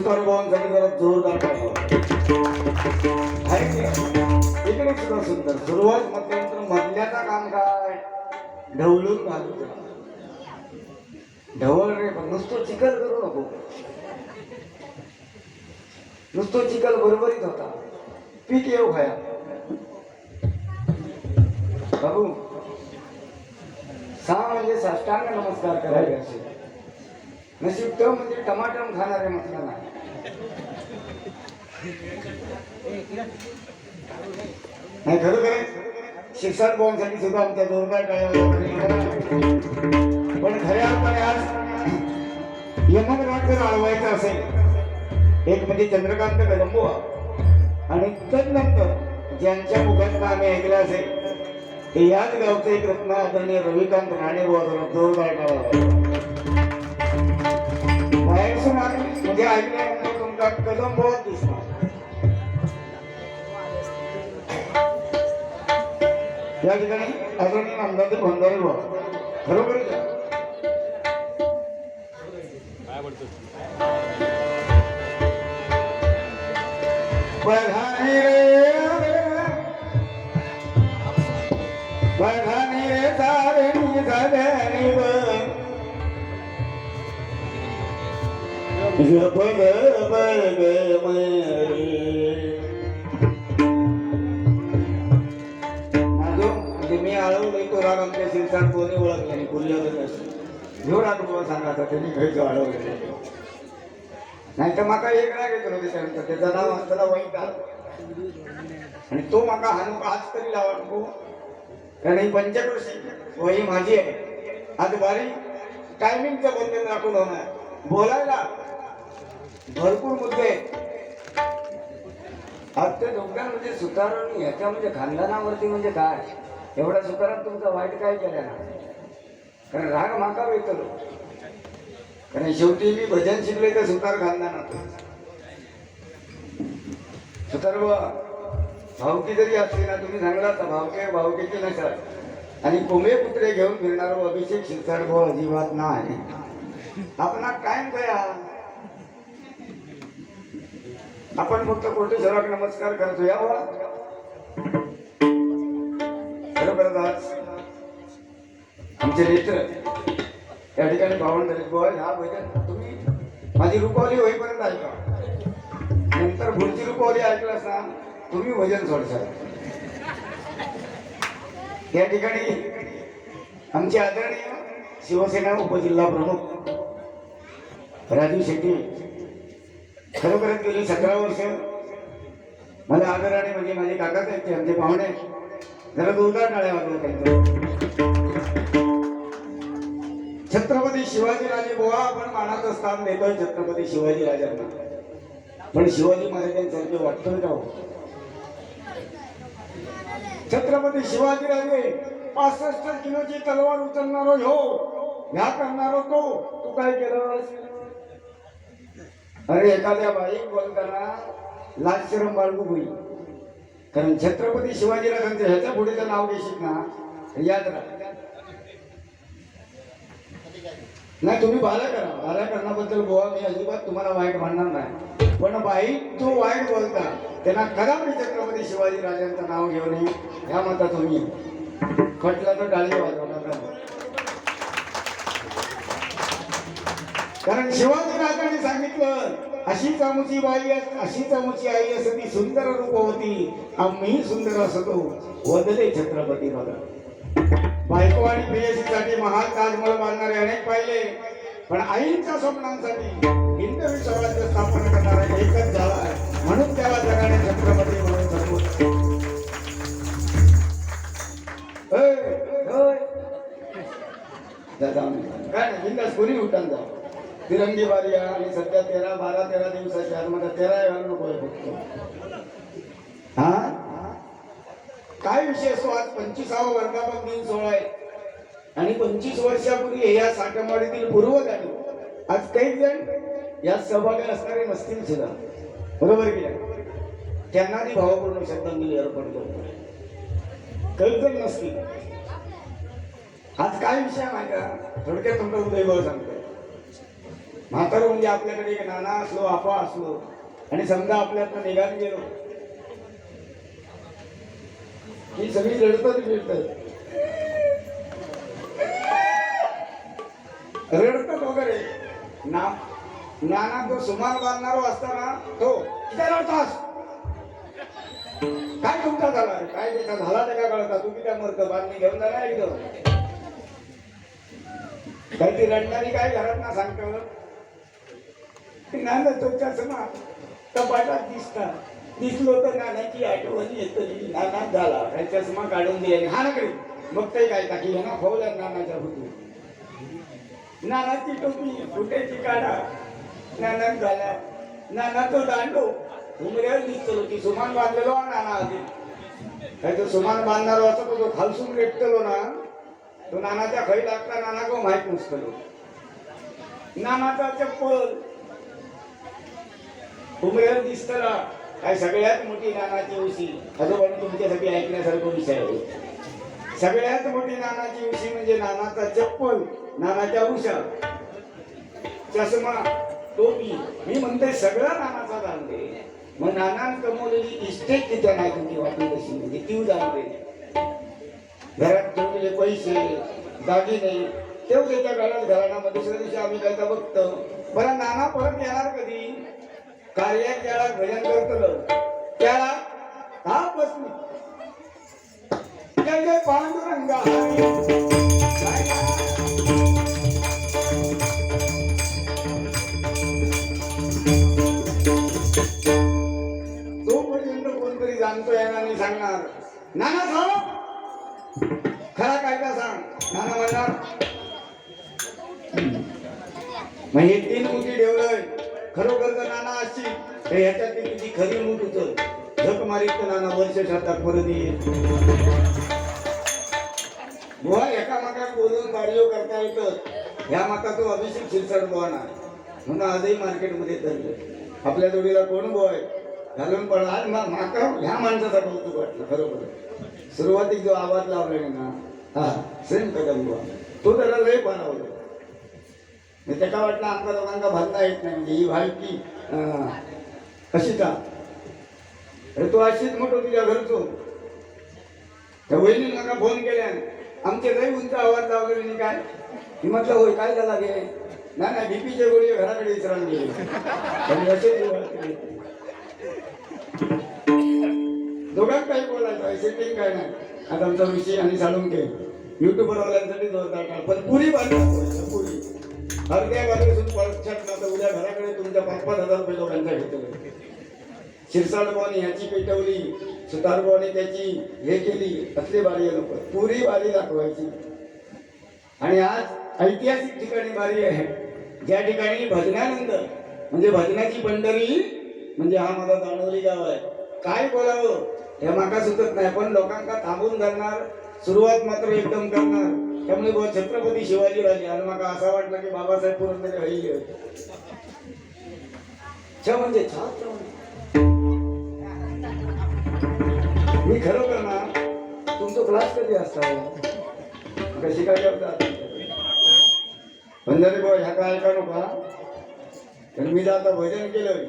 सुतारभावांसाठी जरा जोरदार इकडे सुद्धा सुंदर. सुरुवात मध्यंतर मधल्याचा काम काय? ढवळून घालू ढवळ रे पण नुसतो चिखल करू नको. नुसतो चिखल बरोबरीत होता. पीक येऊ खाया बाबू सहा म्हणजे साष्टांग नमस्कार करायचे असेल. नशीब तो म्हणजे टमाटम खाणारे म्हटलं नाही. नाही खरोखर शिक्षण बोलण्यासाठी सुद्धा आमच्या जोरदार पण खऱ्या अर्थाने आज यमन राज्य आळवायचं असेल एक म्हणजे चंद्रकांत कदंबुवा. आणि तदनंतर ज्यांच्या मुखात आम्ही ऐकलं असेल ते याच गावचे एक रत्न आदरणीय रविकांत राणे बुवा जोरदार टाळा बाहेरसून म्हणजे ऐकल्यानंतर तुमचा कदम बहुत दिसणार. या ठिकाणी आदरणीय आमदार भंडारे बुवा खरोखर बघानी रे बघानी रे सारे. मी अळवलंय तो राग आमच्या शिरसाट कोणी ओळखला नाही कुल्ल्यावर घेऊन आता बाबा सांगा आता त्यांनी घरी अळवलं नाही तर माका एक राग येतो त्याच्यानंतर त्याचं नाव असताना वाईट आणि तो माका हाणू आज तरी लावा नको कारण ही पंचकृषी वही माझी आहे आज बारी टायमिंगचं बंधन राखून होणार बोलायला भरपूर मुद्दे आहेत. आज ते दोघांमध्ये सुधारण ह्याच्या म्हणजे खानदानावरती म्हणजे काय? एवढा सुधारण तुमचा वाईट काय केला ना? कारण राग माका वेतलो कारण शेवटी मी भजन शिकले तर सुतार खानदानात सुतार भावकी जरी असली ना तुम्ही सांगला तर भावके भावकीची नसाल आणि कोंबे कुत्रे घेऊन फिरणार हो, अभिषेक शिरसाट भाऊ अजिबात नाही. आपण कायम कया आपण फक्त कोटेश्वराक नमस्कार करतो या बा खरोखरच आज आमचे नेत्र या ठिकाणी भावण झाले. बुवा ह्या भजन तुम्ही माझी रुपावली होईपर्यंत ऐका. नंतर पुढची रुपावली ऐकलास ना तुम्ही भजन सोडशाल या ठिकाणी आमचे आदरणीय शिवसेना उपजिल्हा प्रमुख राजू शेट्टी. खरोखरच गेली सतरा वर्ष. मला आदराने म्हणजे माझे काकाच आहेत ते आमचे पाहुणे. जरा जोरदार टाळ्या वाजल्या त्यांचं छत्रपती शिवाजीराजे बोवा बुवा आपण मानाचं स्थान देतोय छत्रपती शिवाजी राजांना पण शिवाजी महाराजांसारखे वाटतोय का हो? छत्रपती शिवाजी राजे पासष्ट किलोची तलवार उचलणारो ह्यो. ह्या करणारो तो. तू काय केलं? अरे एखाद्या बाई बोलताना लाजशरम बाळगू होईल कारण छत्रपती शिवाजीला राजांचं ह्याच्या पुढेचं नाव घेशील ना याद राहा. नाही तुम्ही बाला करा. बाला करण्याबद्दल गोवा मी अजिबात तुम्हाला वाईट म्हणणार नाही. पण बाई तो वाईट बोलता त्यांना कदापि छत्रपती शिवाजी राजांचं नाव घेऊ नये ह्या म्हणता तुम्ही खटला तर डाळी वाजवणार कारण शिवाजी राजांनी सांगितलं अशीच आमुची बाई अस- अशीच आमुची आई असं ती सुंदर रूप होती. आम्ही सुंदर असतो. वदले छत्रपती बघा बायको आणि प्रेयसीसाठी महान ताजमहल बांधणारे अनेक पाहिले पण आईंच्या स्वप्नांसाठी हिंदवी स्वराज्य स्थापन करणारा एकच झाला आहे. म्हणून त्याला जगाने छत्रपती म्हणून संबोधले. होय, काय हिंदा बिंदास उठान जा? तिरंगी बारी आहे आणि सध्या तेरा बारा तेरा दिवसाची आज मला तेरा वेळा नको आहे फक्त. हा? काय विषय असतो आज पंचवीसावा वर्धापन दिन सोहळा आहे. आणि पंचवीस वर्षापूर्वी या साठमवाडीतील पूर्वजांनी आज काही जण या सहभागी असणारे नसतील सुद्धा. बरोबर की त्यांना ती भावपूर्ण श्रद्धांजली अर्पण करतो. काही जण नसतील आज काय विषय आहे माहिती का? थोडक्यात तुमचा उदयभाव सांगतो म्हातारं म्हणजे आपल्याकडे एक नाना असलो आपा असलो आणि समजा आपल्यातनं निघाल गेलो. ही सगळी रडतात मिळतात. रडतात वगैरे. ना नाना तो सुमार बांधणारो असताना तो किती रडतास? काय तुमचा झाला? काय त्याचा झाला त्या का कळता? तू किती मरत बांधणी घेऊन जाणार एकदम काही ती रडणारी काय घरात ना सांगतो? नाना तो चष्मा कपाटात दिसतात दिसलो तर नानाची आठवण येतली नाना झाला. काय चष्मा काढून दे हा ना ते काय टाकी ना फौल्या नानाच्या होतो नानाची टोपी फुटेची काढा. नाना झाला. नाना तो दांडो. उमऱ्यावर दिसतो. की सुमान बांधलेलो हा नाना आधी. काय तो सुमान बांधणारो असं तो जो खालसून रेटतलो ना तो नानाच्या खरी लागता नाना को माहीत नसतलो नानाचा चप्पल उमऱ्यावर दिसतला काय सगळ्यात मोठी नानाची उशी. आजोबाने तुमच्यासाठी ऐकण्यासारखं विषय आहे. सगळ्यात मोठी नानाची उशी म्हणजे नानाचा चप्पल नानाच्या उशा. चष्मा टोपी. मी म्हणते सगळं नानाचा जाणते मग नानान कमवलेली इस्टेट तिच्या नाही तुमची वाटली कशी म्हणजे ती जाणते घरात ठेवलेले पैसे दागिने तेव्हा त्याच्या घरात घराण्यामध्ये दुसऱ्या दिवशी आम्ही काय बघतो. बरं नाना परत येणार कधी? कार्यात त्याला भजन करतलं त्याला हा बसली जय पांडुरंगा सांगणार. नाना सांग. खरा कायदा सांग. नाना म्हणणार मग हे तीन मुली ठेवलंय. खरोखर का नाना असची तर ह्याच्यात तुझी खरी मूठ उचल झक मारीत तर नाना वर्ष ठरतात परत येईल. बुवा एकामेकात बोलून कार्य करता येतं. ह्या माका तो अभिषेक शिरसाट बुवा ना म्हणून आजही मार्केटमध्ये धरलं. आपल्या जोडीला कोण बॉय घालून पण आज मा- माका ह्या माणसाचा कौतुक वाटलं खरोखर. सुरुवातीक जो आवाज लावला ना हा सेम कदम बुवा. तो त्याला लय बनवलं त्याच्या वाटलं आमच्या लोकांना भरता येत नाही. म्हणजे ही व्हायची कशी का? अरे तू अशीच मोठं तुझ्या घरचो. त्या वहिनी नका फोन केल्यान आमचे काही उंच आवाज लावले नाही काय मी म्हटलं होय काय झाला गे नाही नाही बीपीचे गोळी घराकडे विसरून गेले असे दिवस काही बोलायचं असे काही काय नाही. आता आमचा विषय आणि साडून घे. युट्यूबरवाल्यांसाठी जोरदार पण पुरी बांधली पुरी अर्ध्या बाजूसून पळक्षात ना उद्या घराकडे तुमच्या पाच पाच हजार रुपये लोकांच्या घेतले. शिरसाडबाने ह्याची पेटवली सुतारबाने त्याची हे केली असली बारी लोक. पुरी बारी दाखवायची. आणि आज ऐतिहासिक ठिकाणी बारी आहे. ज्या ठिकाणी भजनानंद म्हणजे भजनाची पंढरी म्हणजे हा माझा जाणवली गाव आहे. काय बोलावं? हे माका सुचत नाही पण लोकांका थांबून धरणार सुरुवात मात्र एकदम करणार. त्यामुळे छत्रपती शिवाजी राजे आणि मला असं वाटलं की बाबासाहेब पुरंदरे हल्ली होते. छ म्हणजे छात्र म्हणजे मी खरोखर ना तुमचं क्लास कधी असता? कशी काय करतात पंजाबी बाबा ह्या काय ऐका नका तर मी तर आता भजन केलं.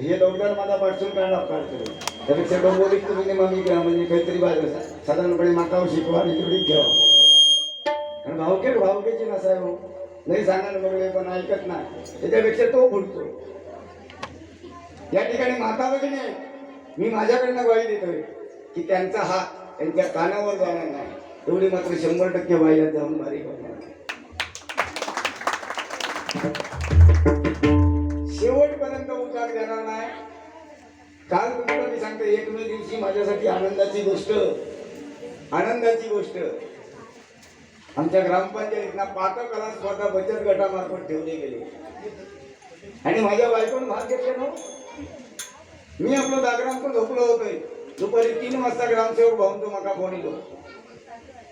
हे डॉक्टर माझा पाठसून काढला काढतो त्यापेक्षा डोंबोलीत तुम्ही मग घ्या म्हणजे काहीतरी बाजू साधारणपणे माकाव शिकवा आणि तेवढीच घ्यावा आणि भावकेट भावकेची नसाय हो. नाही सांगायला बघले पण ऐकत नाही. त्याच्यापेक्षा तो फुटतो या ठिकाणी माता भगिनी मी माझ्याकडनं ग्वाही देतोय की त्यांचा हात त्यांच्या कानावर जाणार नाही. एवढी मात्र शंभर टक्के व्हायला जाऊन बारीक शेवटपर्यंत उचार देणार नाही. काल तुम्हाला मी सांगतो एक मे दिवशी माझ्यासाठी आनंदाची गोष्ट. आनंदाची गोष्ट. आमच्या ग्रामपंचायतीना ना कला स्पर्धा बचत गटामार्फत ठेवले गेले. आणि माझ्या बायकोन भाग घेतले ना हो. मी आपलं जागरण पण झोपलो होतोय. दुपारी तीन वाजता ग्रामसेवक भाऊन मका फोन येतो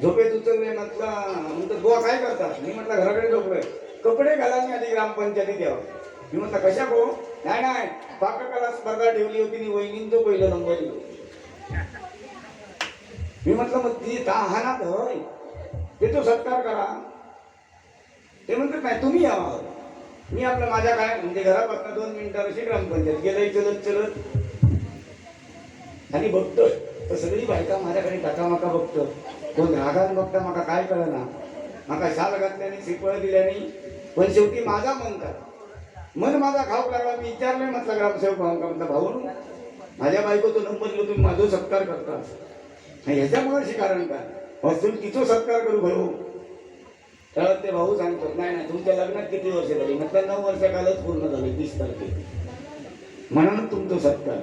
झोपेत उचलले म्हटलं म्हणतो बुवा काय करतात? मी म्हटलं घराकडे झोपलोय. कपडे घाला मी आधी ग्रामपंचायतीत यावं. मी म्हटलं कशा गो नाही नाही. पाककला स्पर्धा ठेवली होती मी वहिनींचं पहिलं नंबर येतो मी म्हटलं मग ती हानात होय. ते तो सत्कार करा. ते म्हणतात नाही तुम्ही यावं मी आपलं माझ्या काय म्हणजे घरापासून दोन मिनिटावर अशी ग्रामपंचायत गेलंय चलत चलत. आणि बघतोय. तर सगळी बायका माझ्याकडे टाकामाका बघतो कोण रागान बघता माका काय कळना. माका शाल घातल्याने शिकवळ दिल्याने पण शेवटी माझा मन का? मन माझा खाऊ लागला मी विचारलंय म्हटलं ग्रामसेवक भाऊ का म्हटलं भाऊ माझ्या बायकोचं नंबर घेऊन तुम्ही माझा सत्कार करता. ह्याच्यामुळे अशी कारण काय असून तिचो सत्कार करू भाऊ. तर ते भाऊ सांगतात नाही नाही तुमच्या लग्नात किती वर्ष झाली? म्हटलं नऊ वर्ष कालच पूर्ण झाले तीस तारखे. म्हणून तुमचं सत्कार.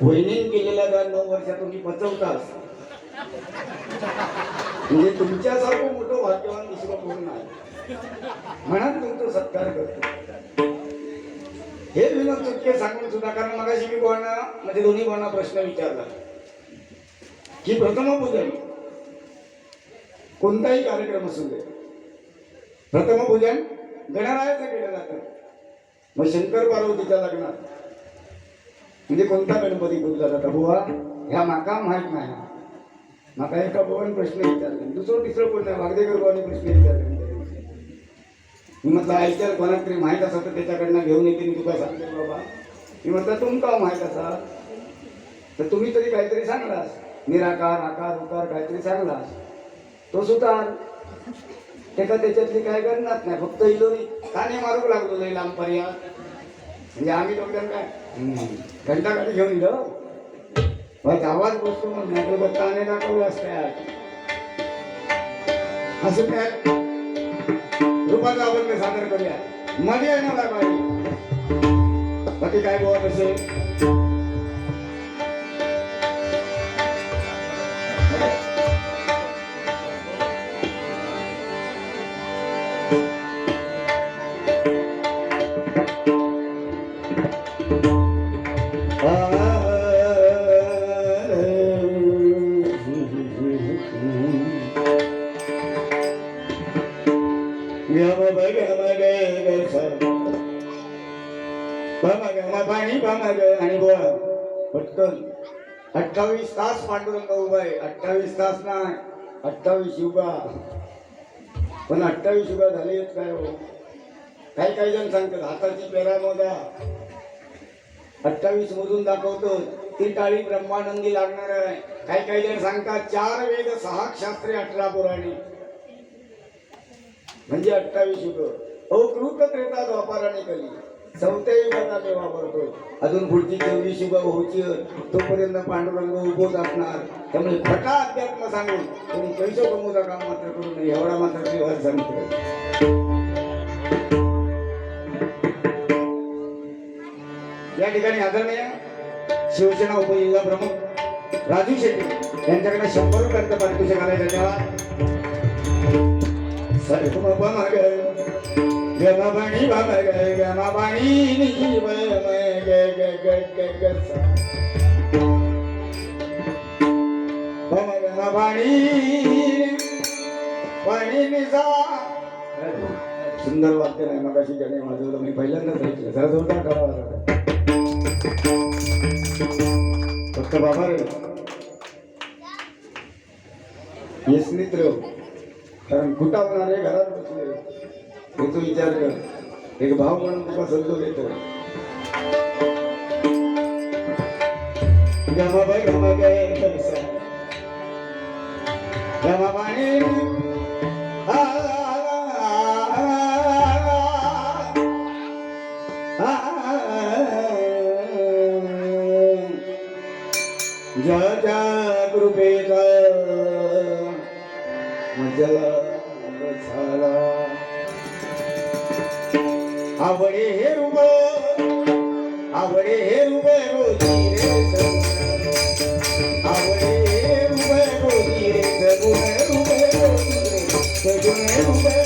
वहिनीन केलेला दान नऊ वर्षात तुम्ही पचवताच. म्हणजे तुमच्यासारखं मोठं भाग्यवान दुसरं पूर्ण आहे म्हणून तुमचं सत्कार करतो. हे विनोद चुटके सांगून सुद्धा कारण मगाशी मी कोणा म्हणजे दोन्ही कोणा प्रश्न विचारला. की प्रथमपूजन कोणताही कार्यक्रम असू दे. प्रथमपूजन गणरायाचं केलं जातं. मग शंकर पार्वतीच्या लग्नात. म्हणजे कोणता गणपती पूजला जाता? बुवा ह्या माका माहीत नाही. माका एका बुवाने प्रश्न विचारले. दुसरं तिसरं कोण नाही? वागदेकर बुवाने प्रश्न विचारले. मी म्हटलं आयच्या कोणाक तरी माहीत असं तर त्याच्याकडनं घेऊन येते मी तुका सांगते बाबा. मी म्हटलं तुमका माहीत असा तर तुम्ही तरी काहीतरी सांगलास. निराकार आकार उकार काहीतरी सांगलास. तो सुतार. त्याका त्याच्यातली काय करणार नाही फक्त इलोनी काने मारूक लागलो लई लांब पर्याय म्हणजे आम्ही लोक काय? घंटा गाडी घेऊन गेलो. बस आवाज बसतो मग नाही काने दाखवले असतात. असं काय? रुपाचा आपण सादर करूया. मध्ये येणार ना बाकी काय बोलत असेल? पाणी पम आणि बोला पटकन अठ्ठावीस तास पांडुरंग उभा आहे. अठ्ठावीस तास नाही अठ्ठावीस युगा. पण अठ्ठावीस युगा झाली आहेत काय हो काही काही जण सांगतात हाताची पेरा मोदा अठ्ठावीस मोजून दाखवतो ती टाळी ब्रह्मानंदी लागणार आहे काही काही जण सांगतात? चार वेद सहा शास्त्रे अठरा पुराणी. म्हणजे अठ्ठावीस युग अहो कृत त्रेता द्वापार आणि कली. चौथ्या युगात आम्ही वापरतो अजून पुढची चोवीस युग होती तोपर्यंत पांडुरंग उभोच असणार. त्यामुळे खटा अध्यात्म सांगून तुम्ही पैसे कमवता काम मात्र करू नये एवढा मात्र व्यवहार सांगतो या ठिकाणी आदरणीय शिवसेना उपजिल्हा प्रमुख राजू शेट्टी यांच्याकडे शंभर पर्यंत पारितोषिक आलंय. धन्यवाद. सर्वमग गमबणी भमग गमबणी निव ग ग ग ग ग भम गमबणी पाणी निसा सुंदर वाक्य नाही मग अशी ज्याने वाजवलं मी पहिल्यांदाच ऐकलं. जरा जोरदार करावा फक्त बाबा रे. येस मित्र. कारण कुठं घरात बसले. हे तू विचार कर. एक भाव म्हणून तुला समजून येतो. गमा बाई गमा झाला आवडे हे रुब आवडे हे रुब रोजी रे सगुण. आवडे हे रुब रोजी रे सगुण, रुब रोजी रे सगुण, रुब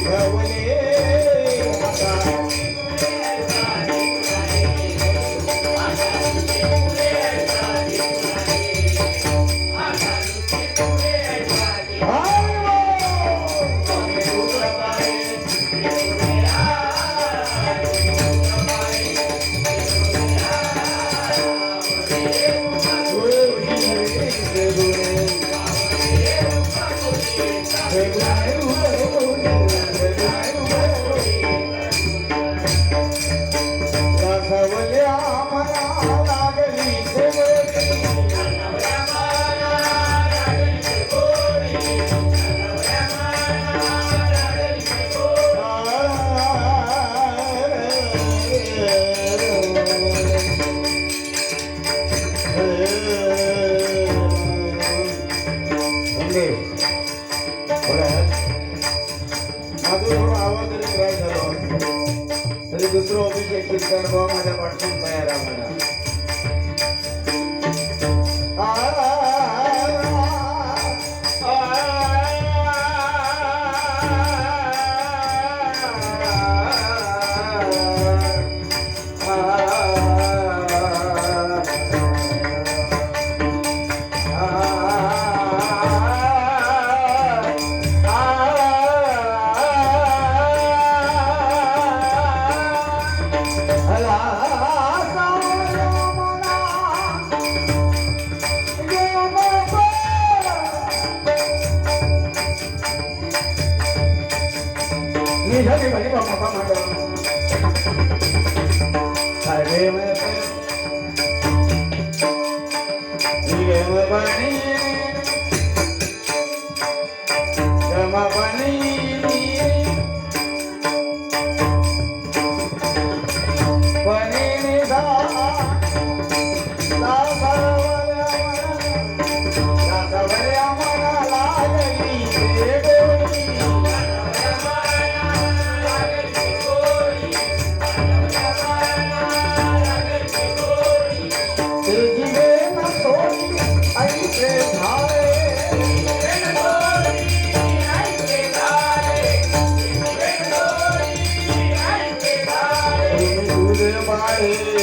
Hey, पाणी Thank you.